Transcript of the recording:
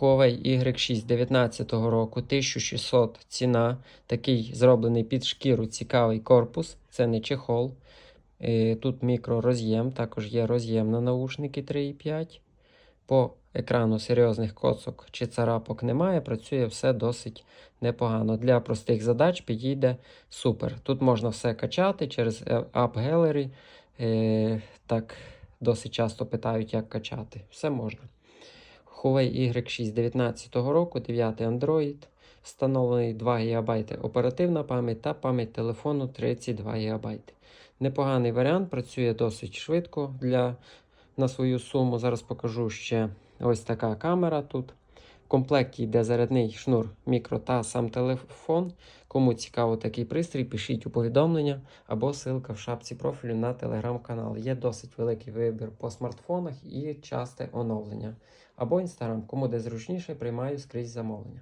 Huawei Y6 19 року, 1600 ціна. Такий зроблений під шкіру цікавий корпус. Це не чехол. Е, Тут мікророз'єм, також є роз'єм на наушники 3,5. По екрану серйозних коцок чи царапок немає. Працює все досить непогано. Для простих задач підійде супер. Тут можна все качати через е, App Gallery. Е, Так, досить часто питають, як качати. Все можна. Huawei Y6 19 року, 9 Android, встановлений 2 ГБ оперативна пам'ять та пам'ять телефону 32 ГБ. Непоганий варіант, працює досить швидко для, на свою суму. Зараз покажу ще ось така камера тут. В комплекті йде зарядний шнур мікро та сам телефон. Кому цікаво такий пристрій, пишіть у повідомлення або ссылка в шапці профілю на телеграм-канал. Є досить великий вибір по смартфонах і часте оновлення. Або інстаграм, кому де зручніше, приймаю скрізь замовлення.